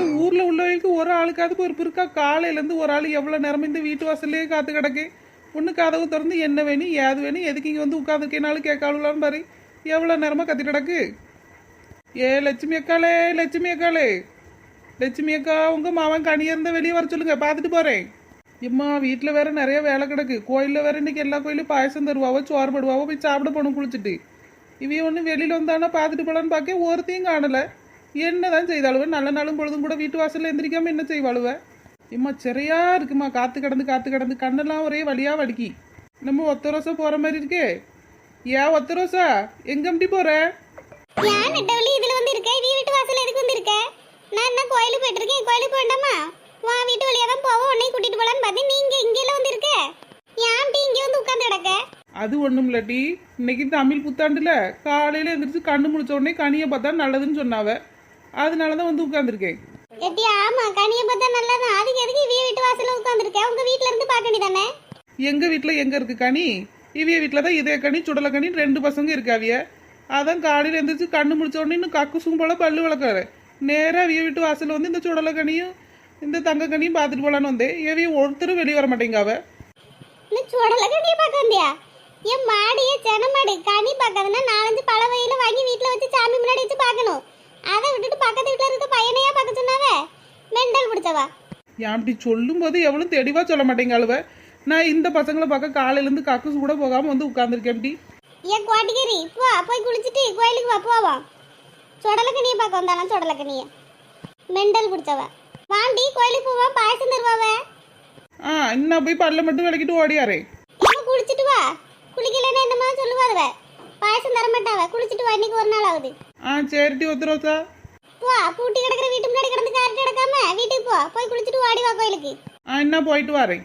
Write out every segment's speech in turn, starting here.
இந்த ஊர்ல உள்ளவங்களுக்கு ஒரு ஆளுக்காவது ஒரு பிறக்கா காலையில இருந்து ஒரு ஆள் எவ்வளவு நேரம் இந்த வீட்டு வாசல்லே காத்து கிடக்கு. ஒன்று கதவு திறந்து என்ன வேணும் ஏது வேணும் எதுக்கு இங்க வந்து உட்காந்துருக்கேனாலும் கேட்காளுலான்னு பாரு. எவ்வளவு நேரமா கத்தி கிடக்கு? ஏ லட்சுமி அக்காளே லட்சுமி அக்காளே. லட்சுமி அக்கா உங்க மாவன் கனியா இருந்தால் வெளியே வர சொல்லுங்க பார்த்துட்டு போறேன். இம்மா வீட்டில் வேற நிறைய வேலை கிடக்கு. கோயிலில் வேற இன்னைக்கு எல்லா கோயிலும் பாயசம் தருவாவோ சோறு போடுவாவோ போய் சாப்பிட போகணும் குளிச்சுட்டு. இவன் ஒன்று வெளியில் வந்தானா பார்த்துட்டு போலான்னு பார்க்க ஒருத்தையும் காணலை. என்னதான் செய்தாளுவ நல்ல நாளும் பொழுதும் கூட வீட்டு வாசல்ல எந்திரிக்காம என்ன செய்வாளுவ? இம்மா சரியா இருக்குமா? காத்து கடந்து காத்து கடந்து கண்ணெல்லாம் ஒரே வழியா வலிக்கி. நம்ம ஒத்த ரோசா போற மாதிரி இருக்கே. ஏன் ஒத்த ரோசா எங்க அப்படி போற? ஏன் இதுல வந்து இருக்க? நீ வீட்டு வாசல்ல எதுக்கு வந்து இருக்க? நான் என்ன கோயிலுக்கு போயிட்டு இருக்கேன்? கோயிலுக்கு போண்டாமா வா வீட்டு வழியா தான் போவோம் உன்னை கூட்டிட்டு போலான்னு நீங்க இங்கெல்லாம் வந்து இருக்க? ஏன் இங்க வந்து உட்கார்ந்து கிடக்க? அது ஒண்ணும் இல்லாட்டி இன்னைக்கு தமிழ் புத்தாண்டுல காலையில எந்திரிச்சு கண்ணு முழிச்ச உடனே கனியை பார்த்தா நல்லதுன்னு சொன்னாவ. அதனாலதான் வந்து உட்கார்ந்துருக்கேன். எட்டி ஆமா கனியை பார்த்தா நல்லதான் அதுக்கு எதுக்கு இவிய வீட்டு வாசல்ல உட்கார்ந்துருக்க? உங்க வீட்ல இருந்து பார்க்க வேண்டியதானே எங்க வீட்ல எங்க இருக்கு கனி? இவிய வீட்ல தான் இதே கனி சுடல கனி ரெண்டு பசங்க இருக்காவிய அதான் காலையில எந்திரிச்சு கண்ணு முடிச்ச உடனே இன்னும் கக்குசும் போல பல்லு விளக்காரு நேரா இவிய வீட்டு வாசல்ல வந்து இந்த சுடல கனியும் இந்த தங்க கனியும் பார்த்துட்டு போலான்னு வந்தேன். இவிய ஒருத்தரும் வெளியே வர மாட்டேங்க அவ. இந்த சுடல கனியை பார்க்க வந்தியா? என் மாடியே சென மாடு கனி பார்க்காதுன்னா நாலஞ்சு பழ வயல வாங்கி வீட்ல வச்சு சாமி முன்னாடி வச்சு பார்க்கணும். அதை விட்டுட்டு பக்கத்து வீட்ல இருக்க பையனையா பார்க்க சொன்னாவே மெண்டல் பிடிச்சவா? ஏன் அப்படி சொல்லும் போது எவ்வளவு தெளிவா சொல்ல மாட்டேங்க அழுவ? நான் இந்த பசங்களை பார்க்க காலையில இருந்து கக்குசு கூட போகாம வந்து உட்கார்ந்துருக்கேன் அப்படி ஏன் கோட்டிகிரி போ போய் குளிச்சுட்டு கோயிலுக்கு வா போவோம் சொடலக்கனியை பார்க்க வந்தாலும் சொடலக்கனிய? மெண்டல் பிடிச்சவ. வாண்டி கோயிலுக்கு போவோம் பாயசம் தருவாவ? ஆ இன்னும் போய் பல்ல மட்டும் விளக்கிட்டு ஓடியாரே. இவன் குளிச்சுட்டு வா. குளிக்கலன்னா என்னமா சொல்லுவாதவ பாயசம் தர மாட்டாவ குளிச்சுட்டு வா இன்னைக்கு ஒரு நாள் ஆகுது. ஆ சரிட்டி ஒத்துரோசா போ பூட்டி கிடக்குற வீட்டு முன்னாடி கிடந்து காரிட்டு கிடக்காம வீட்டுக்கு போ. போய் குளிச்சுட்டு வாடி வா கோயிலுக்கு. ஆ என்ன போயிட்டு வரேன்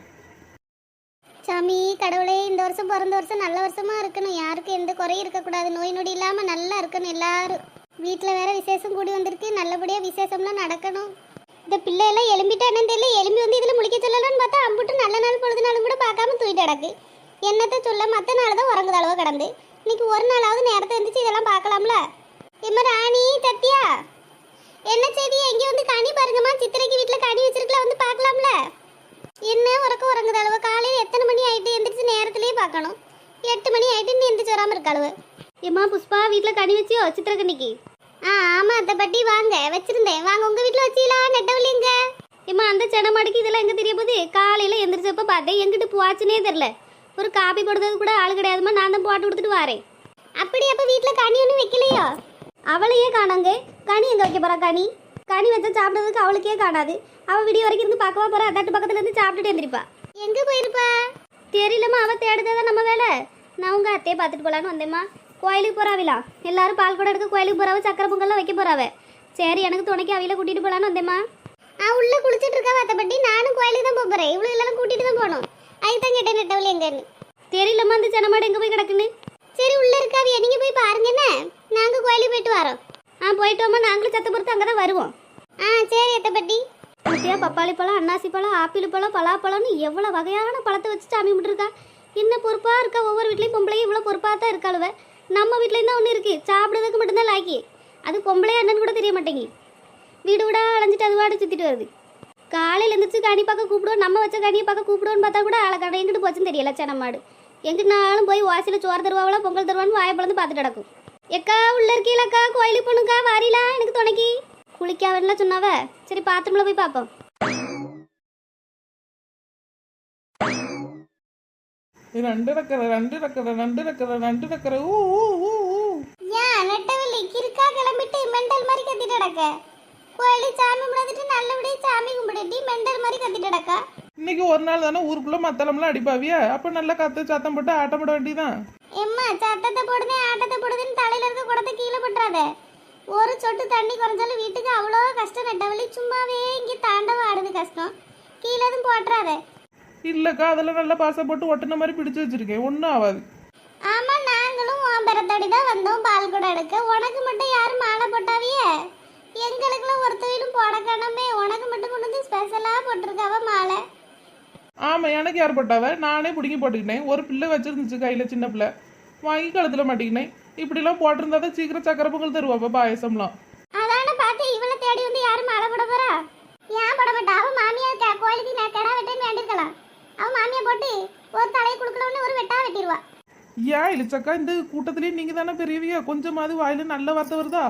சாமி கடவுளே இந்த வருஷம் பிறந்த வருஷம் நல்ல வருஷமா இருக்கணும். யாருக்கும் எந்த குறையும் இருக்கக்கூடாது. நோய் நொடி இல்லாம நல்லா இருக்கணும் எல்லாரும். வீட்ல வேற விசேஷம் கூடி வந்திருக்கு. நல்லபடியா விசேஷம்லாம் நடக்கணும். இந்த பிள்ளை எல்லாம் எலும்பிட்டா என்னன்னு தெரியல. எலும்பி வந்து இதுல முழிக்க சொல்லலாம்னு பார்த்தா அம்புட்டு நல்ல நாள் பொழுது நாளும் கூட பார்க்காம தூக்கிட்டு கிடக்கு. என்னத்த சொல்ல மத்த நாள் தான் உறங்குது அளவு கடந்து. இன்னைக்கு ஒரு நாளாவது நேரத்தை எந்திரிச்சு இதெல்லாம் பார்க்கலாம்ல? எம்ம ராணி சத்யா. என்ன செய்தி? எங்க வந்து கனி பாருங்கம்மா. சித்திரைக்கு வீட்ல கனி வச்சிருக்கல வந்து பார்க்கலாம்ல. என்ன உறக்க உறங்குது அளவு காலையில் எத்தனை மணி ஆயிட்டு எந்திரிச்சு நேரத்திலேயே பார்க்கணும். எட்டு மணி ஆயிட்டு நீ எந்திரிச்சு வராம இருக்க அளவு ஏம்மா புஷ்பா வீட்டில் கனி வச்சியோ? சித்திரக்கண்ணிக்கு? ஆ ஆமா அத்தை பட்டி வாங்க. வச்சிருந்தேன். வாங்க உங்க வீட்டில் வச்சீங்களா நெட்டவள்ளி எங்க? ஏம்மா அந்த செனமாடிக்கு இதெல்லாம் எங்கே தெரிய போகுது? காலையில் எந்திரிச்சப்போ பார்த்தேன். எங்கிட்டு போச்சுனே தெரில ஒரு காப்பி போடுறது கூட ஆள் கிடையாதுமா நான் தான் போட்டு கொடுத்துட்டு வரேன். அப்படி அப்போ வீட்டில் கனி ஒன்றும் வைக்கலையோ? அவளையே காணாங்க. கனி எங்க வைக்க போறா கனி? கனி வச்சா சாப்பிடுறதுக்கு அவளுக்கே காணாது. அவ விடிய வரைக்கும் இருந்து பார்க்கவா போறா? தட்டு பக்கத்துல இருந்து சாப்பிட்டுட்டு எந்திரிப்பா எங்க போயிருப்பா? தெரியலம்மா அவ தேடுறதா நம்ம வேலை? நான் உங்க அத்தையை பார்த்துட்டு போலான்னு வந்தேம்மா. கோயிலுக்கு போறாவிலாம் எல்லாரும் பால் கூட எடுக்க கோயிலுக்கு போறாவ சக்கரை பொங்கல்லாம் வைக்க போறாவ சரி எனக்கு துணைக்கு அவையில கூட்டிட்டு போலான்னு வந்தேம்மா. ஆ உள்ள குளிச்சிட்டு இருக்கா வாத்தப்பட்டி. நானும் கோயிலுக்கு தான் போறேன். இவ்வளவு எல்லாம் கூட்டிட்டு தான் போகணும். அதுக்கு தான் கேட்டேன் நெட்டவழி எங்கன்னு. தெரியலம்மா அந்த ஜனமாடு எங்க போய் கிடக்குன்னு சரி உள்ள இருக்காவிய நீங்க போய் பாருங்க என்ன நாங்க கோயிலுக்கு போயிட்டு வரோம் ஆ போயிட்டோமா நாங்களும் சத்த பொறுத்து அங்கே தான் வருவோம் ஆ சரி எத்தப்பட்டி குட்டியா பப்பாளி பழம் அன்னாசி பழம் ஆப்பிள் பழம் பலாப்பழம்னு எவ்வளோ வகையான பழத்தை வச்சு சாமி கும்பிட்டுருக்கா? என்ன பொறுப்பாக இருக்கா ஒவ்வொரு வீட்லேயும்? பொம்பளையும் இவ்வளோ பொறுப்பாக தான் இருக்காளுவ. நம்ம வீட்லேயும் தான் ஒன்று இருக்குது சாப்பிட்றதுக்கு மட்டும்தான் லாக்கி அது பொம்பளையா என்னன்னு கூட தெரிய மாட்டேங்கி. வீடு விடா அலைஞ்சிட்டு அது வாட சுற்றிட்டு வருது. காலையில் எழுந்திரிச்சு கனி பார்க்க கூப்பிடுவோம். நம்ம வச்ச கனியை பார்க்க கூப்பிடுவோன்னு பார்த்தா கூட அழகான எங்கிட்டு போச்சுன்னு தெரியல சென மாடு எங்கிட்டாலும் போய் வாசியில் சோறு தருவாவளோ பொங்கல் தருவான்னு வாயை பிளந்து பார்த்துட்டு கிடக்கும். எக்கா உள்ள இருக்கீங்களக்கா கோயிலுக்கு போகணுக்கா வாரிலாம் எனக்கு துணைக்கி. குளிக்காவன்லாம் சொன்னாவ? சரி பாத்ரூம்ல போய் பார்ப்போம். ரெண்டு ரக்கரை ரெண்டு ரக்கரை ரெண்டு ரக்கரை ரெண்டு ரக்கரை ஊ ஊ ஊ ஊ. ஏன் நெட்டவள்ளி கிறுக்கா கிளம்பிட்டு மெண்டல் மாதிரி கத்திட்டு கிடக்க. கோயிலுக்கு சாமி கும்பிடாதுட்டு நல்லபடியா சாமி கும்பிடுட்டி மெண்டல் மாதிரி கத்திட்டு கிடக்க. இன்னைக்கு ஒரு நாள் தானே ஊருக்குள்ள மத்தளம்லாம் அடிப்பாவியா? அப்ப நல்லா கத்து சத்தம் போட்டு ஆட்டம் போட வேண்டியதான் எம்மா சத்தத்தை போடுதே ஆட்டத்தை போடுதுன்னு தலையில இருக்க குடத்தை கீழே பட்டுறாத. ஒரு சொட்டு தண்ணி குறைஞ்சாலும் வீட்டுக்கு அவ்வளோ கஷ்டம் நெட்டவள்ளி. சும்மாவே இங்கே தாண்டவம் ஆடுது கஷ்டம். கீழே எதுவும் போட்டுறாத. இல்லக்கா அதெல்லாம் நல்லா பாசம் போட்டு ஒட்டின மாதிரி பிடிச்சு வச்சிருக்கேன். ஒன்றும் ஆகாது ஆமா நாங்களும் உன் பிறத்தோடி தான் வந்தோம் பால் கூட எடுக்க. உனக்கு மட்டும் யாரும் மாலை போட்டாவியே? எங்களுக்குலாம் ஒருத்தவையிலும் போட காணாமே. உனக்கு மட்டும் கொண்டு ஸ்பெஷலாக போட்டிருக்காவ மாலை. ஆமா எனக்கு யார் போட்டாவ? நானே பிடிங்கி போட்டுக்கிட்டேன். ஒரு பிள்ளை வச்சிருந்துச்சு கையில சின்ன பிள்ளை. வாங்கி கழுத்துல மாட்டிக்கினேன் இப்படிலாம் போட்டிருந்தா தான் சீக்கிரம் சக்கரை பொங்கல் தருவாப்ப பாயசம்லாம். சாமியை போட்டு ஒரு தலையை கொடுக்கணும்னு ஒரு வெட்டா வெட்டிடுவா. ஏன் இழிச்சக்கா இந்த கூட்டத்திலேயே நீங்க தானே பெரியவியா? கொஞ்சமாவது வாயில் நல்ல வார்த்தை வருதா?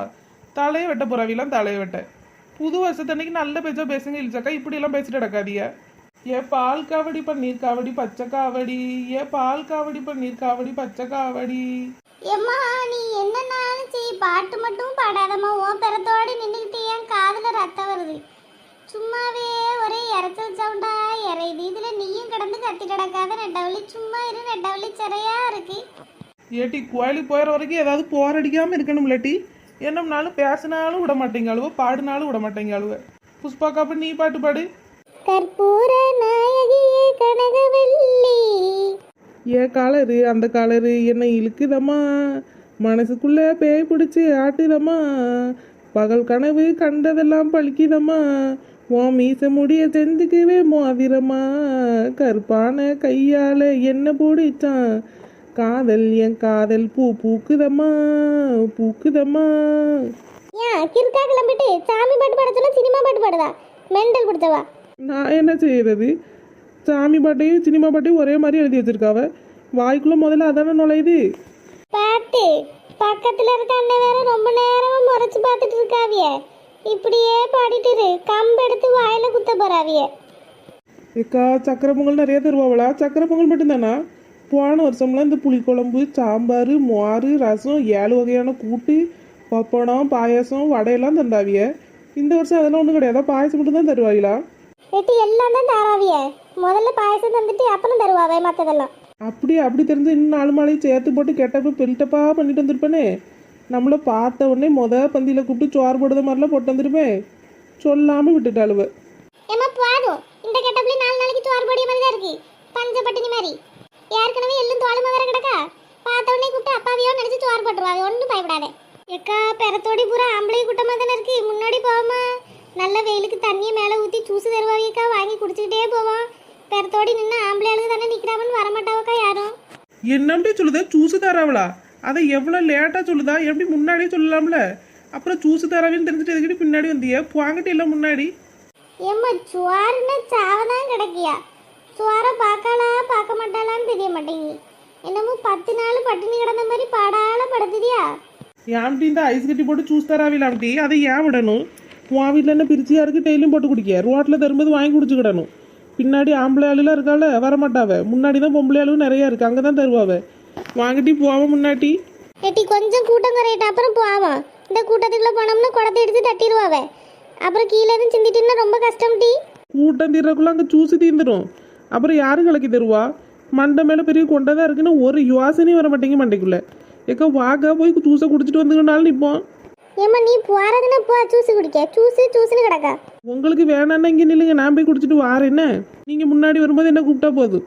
தலையை வெட்ட போறாவிலாம் தலையை வெட்ட. புது வருஷத்தன்னைக்கு நல்ல பேச்சா பேசுங்க இழிச்சக்கா இப்படியெல்லாம் பேசிட்டு நடக்காதிய ஏ பால் காவடி பன்னீர் காவடி பச்சை காவடி. ஏ பால் காவடி பன்னீர் காவடி பச்சை காவடி. எம்மா நீ என்ன நானும் பாட்டு மட்டும் பாடாதம்மா. ஓ பெறத்தோடு நின்றுக்கிட்டு ஏன் காதில் ரத்தம் வருது. சும்மாவே ஒரே இறைச்சல் சவுண்டா இறையுது இதுல நீயும் கிடந்து கத்தி கிடக்காத நெட்டவழி சும்மா இரு நெட்டவழி சிறையா இருக்கு. ஏட்டி கோயிலுக்கு போயிற வரைக்கும் ஏதாவது போர் அடிக்காம இருக்கணும் இல்லாட்டி என்னம்னாலும் பேசினாலும் விட மாட்டேங்க அழுவ பாடினாலும் விட மாட்டேங்க அழுவ. புஷ்பா காப்ப நீ பாட்டு பாடு. கற்பூர நாயகியே கனகவல்லி. ஏ காலரு அந்த காலரு என்னை இழுக்குதம்மா. மனசுக்குள்ள பேய் பிடிச்சி ஆட்டுதம்மா. பகல் கனவு கண்டதெல்லாம் பழிக்குதம்மா. உன் மீச முடிய செஞ்சுக்கவே மோதிரம்மா கருப்பான கையால என்ன பிடிச்சான்? காதல் என் காதல் பூ பூக்குதம்மா பூக்குதம்மா. ஏன் கிறுக்கா கிளம்பிட்டு சாமி பாட்டு பாட சொன்னா சினிமா பாட்டு பாடுதா? மெண்டல் பிடிச்சவா? நான் என்ன செய்யறது சாமி பாட்டையும் சினிமா பாட்டையும் ஒரே மாதிரி எழுதி வச்சிருக்காவ வாய்க்குள்ள முதல்ல அதானே நுழையுது? பாட்டு பக்கத்துல இருக்க அண்ணன் வேற ரொம்ப நேரமா முறைச்சு பார்த்துட்டு இருக்காவிய. இப்படியே பாடிட்டு இரு கம்பு எடுத்து வாயில குத்த போறாவிய. ஏக்கா சக்கரை பொங்கல் நிறைய தருவாங்களா சக்கரை பொங்கல் மட்டும்தானா? போன வருஷம்லாம் இந்த புளிக்குழம்பு சாம்பார் மோர் ரசம் ஏழு வகையான கூட்டு பப்படம் பாயாசம் வடையெல்லாம் தந்தாவிய. இந்த வருஷம் அதெல்லாம் ஒன்றும் கிடையாதா. பாயாசம் மட்டும் தான் தருவாங்களா வெட்டி எல்லாம் தான் தாராவிய. முதல்ல பாயசம் தந்துட்டு அப்புறம் தருவாவே மத்ததெல்லாம். அப்படி அப்படி தெரிஞ்சு இன்னும் நாலு மாலையும் சேர்த்து போட்டு கெட்டப்ப பெல்ட்டப்பா பண்ணிட்டு வந்திருப்பேனே. நம்மள பார்த்த உடனே முத பந்தியில் கூப்பிட்டு சோறு போடுற மாதிரிலாம் போட்டு வந்திருப்பேன் சொல்லாமல் விட்டுட்டாளுவ. ஏமா போதும் இந்த கெட்டப்ல நாலு நாளைக்கு சோறு பொடிய மாதிரி தான் இருக்கு. பஞ்ச பட்டினி மாதிரி. ஏற்கனவே எள்ளும் தோலுமா வேற கிடக்கா. பார்த்த உடனே கூப்பிட்டு அப்பாவியோ நினைச்சு சோறு போட்டுருவாங்க ஒன்றும் பயப்படாத. எக்கா பெறத்தோடி பூரா ஆம்பளை கூட்டமா தானே இருக்கு. முன்னாடி போவோமா? நல்ல வெயிலுக்கு தண்ணியை மேலே ஊற்றி ஜூஸ் தருவாவியக்கா வாங்கி குடிச்சுக்கிட்டே போவோம். பெறத்தோடி நின்று ஆம்பளை ஆளுங்க தானே நிற்கிறாமன்னு வரமாட்டாவக்கா யாரும். என்னம்படி சொல்லுதா? ஜூஸ் தராவளா? அதை எவ்வளோ லேட்டாக சொல்லுதா? எப்படி முன்னாடியே சொல்லலாம்ல? அப்புறம் ஜூஸ் தராவின்னு தெரிஞ்சுட்டு எதுக்கிட்டு பின்னாடி வந்தியா? வாங்கிட்டு இல்லை முன்னாடி. ஏம்மா சுவாருன்னா சாவதான் கிடைக்கியா? சுவாரை பார்க்கலா பார்க்க மாட்டாளான்னு தெரிய மாட்டேங்குது. என்னமோ பத்து நாள் பட்டினி கிடந்த மாதிரி படால படுத்துதியா? ஏன்டி இந்த ஐஸ் கட்டி போட்டு ஜூஸ் தராவிலாம்டி? அதை ஏன் விடணும்? உன் வீட்டில் என்ன பிரிச்சியா இருக்கு டெய்லியும் போட்டு குடிக்க? ரோட்டில் தரும்போது வாங்கி குடிச்சுக்கிடணும் பின்னாடி ஆம்பளை ஆளுலாம் இருக்கால வரமாட்டாவ. முன்னாடி தான் பொம்பளை ஆளு நிறைய இருக்கு அங்கே தான் தருவாவ. வாங்கிட்டி போவ முன்னாடி. எட்டி கொஞ்சம் கூட்டம் குறையிட்ட அப்புறம் போவோம் இந்த கூட்டத்துக்குள்ள போனோம்னா குடத்தை எடுத்து தட்டிடுவாவே அப்புறம் கீழே எதுவும் சிந்திட்டுன்னா ரொம்ப கஷ்டம் டி. கூட்டம் தீர்றக்குள்ள அங்கே ஜூஸ் தீர்ந்துடும் அப்புறம் யாரு கலக்கி தருவா? மண்டை மேலே பெரிய கொண்டை தான் இருக்குன்னு ஒரு யோசனையும் வர மாட்டேங்க மண்டைக்குள்ள. ஏக்கா வாக்கா போய் ஜூஸை குடிச்சிட்டு வந்துக்கனாலும் நிற்போம் ஏம்மா நீ போறதுன்னா போ ஜூஸ் குடிக்க. ஜூஸ் ஜூஸ்னு கிடக்கா. உங்களுக்கு வேணான்னா இங்கே நில்லுங்க நான் போய் குடிச்சிட்டு வாரேன் என்ன? நீங்கள் முன்னாடி வரும்போது என்ன கூப்பிட்டா போதும்?